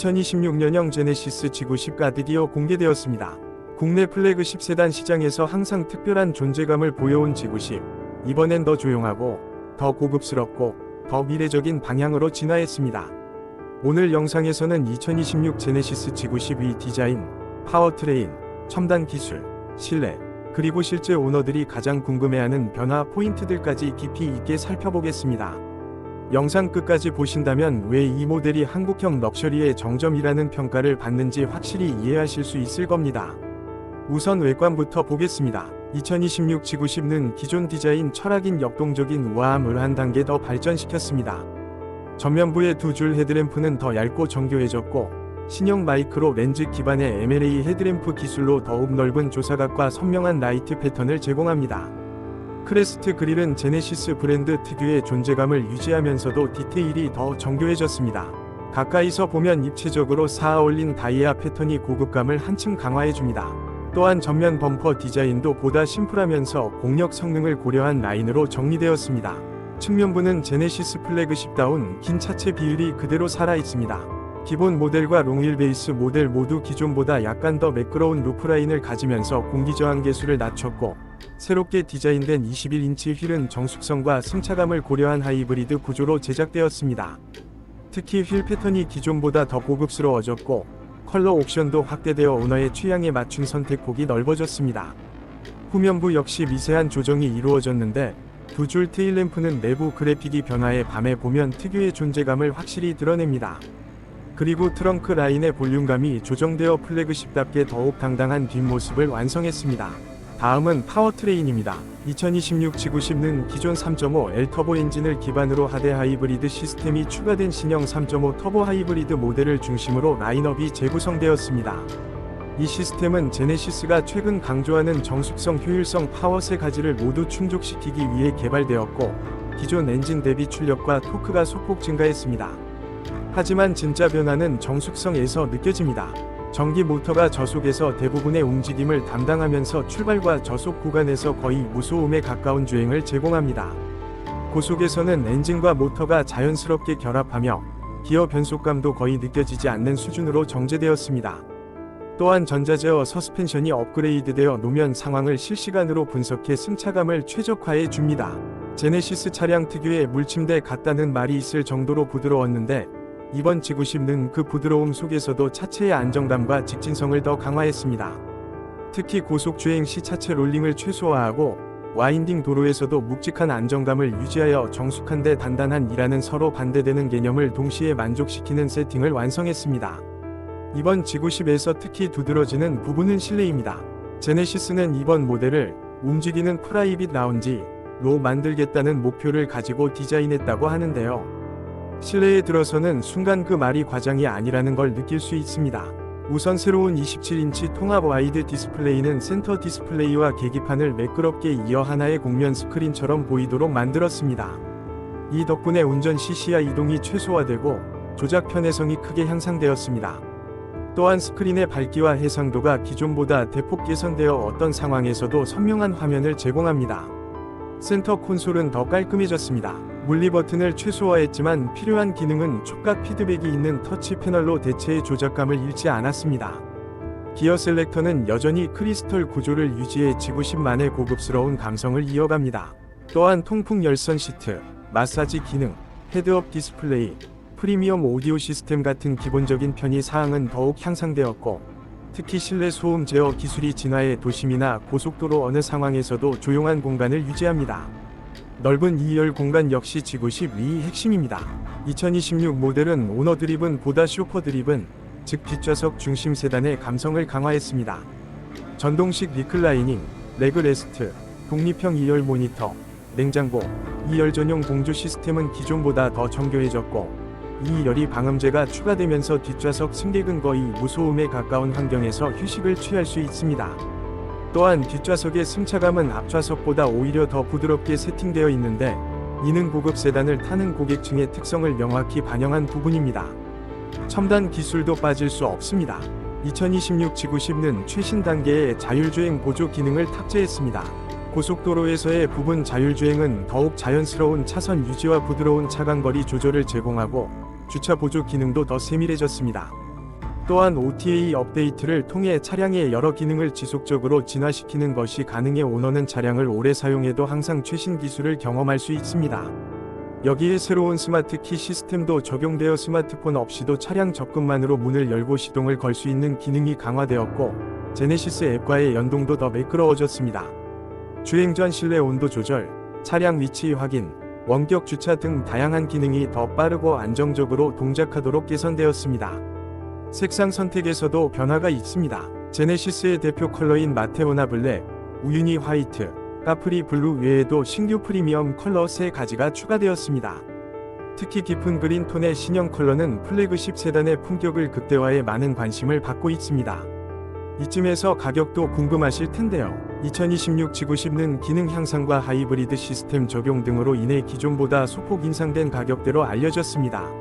2026년형 제네시스 G90가 드디어 공개되었습니다. 국내 플래그십 세단 시장에서 항상 특별한 존재감을 보여온 G90. 이번엔 더 조용하고 더 고급스럽고 더 미래적인 방향으로 진화했습니다. 오늘 영상에서는 2026 제네시스 G90의 디자인, 파워트레인, 첨단 기술, 실내, 그리고 실제 오너들이 가장 궁금해하는 변화 포인트들까지 깊이 있게 살펴보겠습니다. 영상 끝까지 보신다면 왜 이 모델이 한국형 럭셔리의 정점이라는 평가를 받는지 확실히 이해하실 수 있을 겁니다. 우선 외관부터 보겠습니다. 2026 G90는 기존 디자인 철학인 역동적인 우아함을 한 단계 더 발전시켰습니다. 전면부의 두 줄 헤드램프는 더 얇고 정교해졌고 신형 마이크로 렌즈 기반의 MLA 헤드램프 기술로 더욱 넓은 조사각과 선명한 라이트 패턴을 제공합니다. 크레스트 그릴은 제네시스 브랜드 특유의 존재감을 유지하면서도 디테일이 더 정교해졌습니다. 가까이서 보면 입체적으로 쌓아올린 다이아 패턴이 고급감을 한층 강화해줍니다. 또한 전면 범퍼 디자인도 보다 심플하면서 공력 성능을 고려한 라인으로 정리되었습니다. 측면부는 제네시스 플래그십다운 긴 차체 비율이 그대로 살아있습니다. 기본 모델과 롱휠 베이스 모델 모두 기존보다 약간 더 매끄러운 루프라인을 가지면서 공기저항 계수를 낮췄고 새롭게 디자인된 21인치 휠은 정숙성과 승차감을 고려한 하이브리드 구조로 제작되었습니다. 특히 휠 패턴이 기존보다 더 고급스러워졌고 컬러 옵션도 확대되어 오너의 취향에 맞춘 선택폭이 넓어졌습니다. 후면부 역시 미세한 조정이 이루어졌는데 두 줄 테일램프는 내부 그래픽이 변화해 밤에 보면 특유의 존재감을 확실히 드러냅니다. 그리고 트렁크 라인의 볼륨감이 조정되어 플래그십답게 더욱 당당한 뒷모습을 완성했습니다. 다음은 파워트레인입니다. 2026 G90는 기존 3.5 L 터보 엔진을 기반으로 하대 하이브리드 시스템이 추가된 신형 3.5 터보 하이브리드 모델을 중심으로 라인업이 재구성되었습니다. 이 시스템은 제네시스가 최근 강조하는 정숙성, 효율성, 파워 세 가지를 모두 충족시키기 위해 개발되었고 기존 엔진 대비 출력과 토크가 소폭 증가했습니다. 하지만 진짜 변화는 정숙성에서 느껴집니다. 전기 모터가 저속에서 대부분의 움직임을 담당하면서 출발과 저속 구간에서 거의 무소음에 가까운 주행을 제공합니다. 고속에서는 엔진과 모터가 자연스럽게 결합하며 기어 변속감도 거의 느껴지지 않는 수준으로 정제되었습니다. 또한 전자제어 서스펜션이 업그레이드되어 노면 상황을 실시간으로 분석해 승차감을 최적화해 줍니다. 제네시스 차량 특유의 물침대 같다는 말이 있을 정도로 부드러웠는데 이번 G90는 그 부드러움 속에서도 차체의 안정감과 직진성을 더 강화했습니다. 특히 고속 주행 시 차체 롤링을 최소화하고 와인딩 도로에서도 묵직한 안정감을 유지하여 정숙한데 단단한 이라는 서로 반대되는 개념을 동시에 만족시키는 세팅을 완성했습니다. 이번 G90에서 특히 두드러지는 부분은 실내입니다. 제네시스는 이번 모델을 움직이는 프라이빗 라운지로 만들겠다는 목표를 가지고 디자인했다고 하는데요. 실내에 들어서는 순간 그 말이 과장이 아니라는 걸 느낄 수 있습니다. 우선 새로운 27인치 통합 와이드 디스플레이는 센터 디스플레이와 계기판을 매끄럽게 이어 하나의 공면 스크린처럼 보이도록 만들었습니다. 이 덕분에 운전 시 시야 이동이 최소화되고 조작 편의성이 크게 향상되었습니다. 또한 스크린의 밝기와 해상도가 기존보다 대폭 개선되어 어떤 상황에서도 선명한 화면을 제공합니다. 센터 콘솔은 더 깔끔해졌습니다. 물리 버튼을 최소화했지만 필요한 기능은 촉각 피드백이 있는 터치 패널로 대체해 조작감을 잃지 않았습니다. 기어 셀렉터는 여전히 크리스털 구조를 유지해 G90만의 고급스러운 감성을 이어갑니다. 또한 통풍 열선 시트, 마사지 기능, 헤드업 디스플레이, 프리미엄 오디오 시스템 같은 기본적인 편의 사항은 더욱 향상되었고 특히 실내 소음 제어 기술이 진화해 도심이나 고속도로 어느 상황에서도 조용한 공간을 유지합니다. 넓은 2열 공간 역시 G90이 핵심입니다. 2026 모델은 오너 드립은 보다 쇼퍼 드립은 즉 뒷좌석 중심 세단의 감성을 강화했습니다. 전동식 리클라이닝, 레그레스트, 독립형 2열 모니터, 냉장고, 2열 전용 공조 시스템은 기존보다 더 정교해졌고 2열이 방음제가 추가되면서 뒷좌석 승객은 거의 무소음에 가까운 환경에서 휴식을 취할 수 있습니다. 또한 뒷좌석의 승차감은 앞좌석보다 오히려 더 부드럽게 세팅되어 있는데 이는 고급 세단을 타는 고객층의 특성을 명확히 반영한 부분입니다. 첨단 기술도 빠질 수 없습니다. 2026 G90는 최신 단계의 자율주행 보조 기능을 탑재했습니다. 고속도로에서의 부분 자율주행은 더욱 자연스러운 차선 유지와 부드러운 차간거리 조절을 제공하고 주차 보조 기능도 더 세밀해졌습니다. 또한 OTA 업데이트를 통해 차량의 여러 기능을 지속적으로 진화시키는 것이 가능해 오너는 차량을 오래 사용해도 항상 최신 기술을 경험할 수 있습니다. 여기에 새로운 스마트 키 시스템도 적용되어 스마트폰 없이도 차량 접근만으로 문을 열고 시동을 걸 수 있는 기능이 강화되었고 제네시스 앱과의 연동도 더 매끄러워졌습니다. 주행 전 실내 온도 조절, 차량 위치 확인, 원격 주차 등 다양한 기능이 더 빠르고 안정적으로 동작하도록 개선되었습니다. 색상 선택에서도 변화가 있습니다. 제네시스의 대표 컬러인 마테오나 블랙, 우유니 화이트, 까프리 블루 외에도 신규 프리미엄 컬러 세 가지가 추가되었습니다. 특히 깊은 그린 톤의 신형 컬러는 플래그십 세단의 품격을 극대화해 많은 관심을 받고 있습니다. 이쯤에서 가격도 궁금하실 텐데요. 2026 지구 10는 기능 향상과 하이브리드 시스템 적용 등으로 인해 기존보다 소폭 인상된 가격대로 알려졌습니다.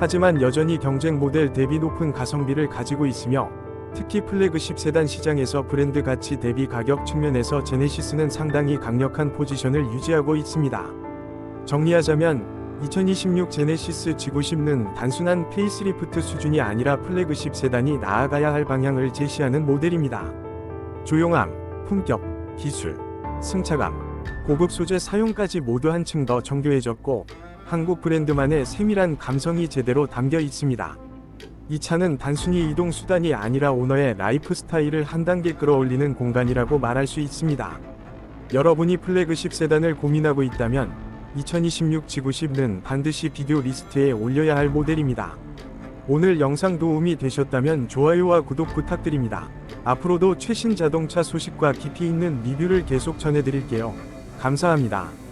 하지만 여전히 경쟁 모델 대비 높은 가성비를 가지고 있으며 특히 플래그십 세단 시장에서 브랜드 가치 대비 가격 측면에서 제네시스는 상당히 강력한 포지션을 유지하고 있습니다. 정리하자면 2026 제네시스 G90는 단순한 페이스리프트 수준이 아니라 플래그십 세단이 나아가야 할 방향을 제시하는 모델입니다. 조용함, 품격, 기술, 승차감, 고급 소재 사용까지 모두 한층 더 정교해졌고 한국 브랜드만의 세밀한 감성이 제대로 담겨 있습니다. 이 차는 단순히 이동 수단이 아니라 오너의 라이프 스타일을 한 단계 끌어올리는 공간이라고 말할 수 있습니다. 여러분이 플래그십 세단을 고민하고 있다면 2026 G90는 반드시 비디오 리스트에 올려야 할 모델입니다. 오늘 영상 도움이 되셨다면 좋아요와 구독 부탁드립니다. 앞으로도 최신 자동차 소식과 깊이 있는 리뷰를 계속 전해드릴게요. 감사합니다.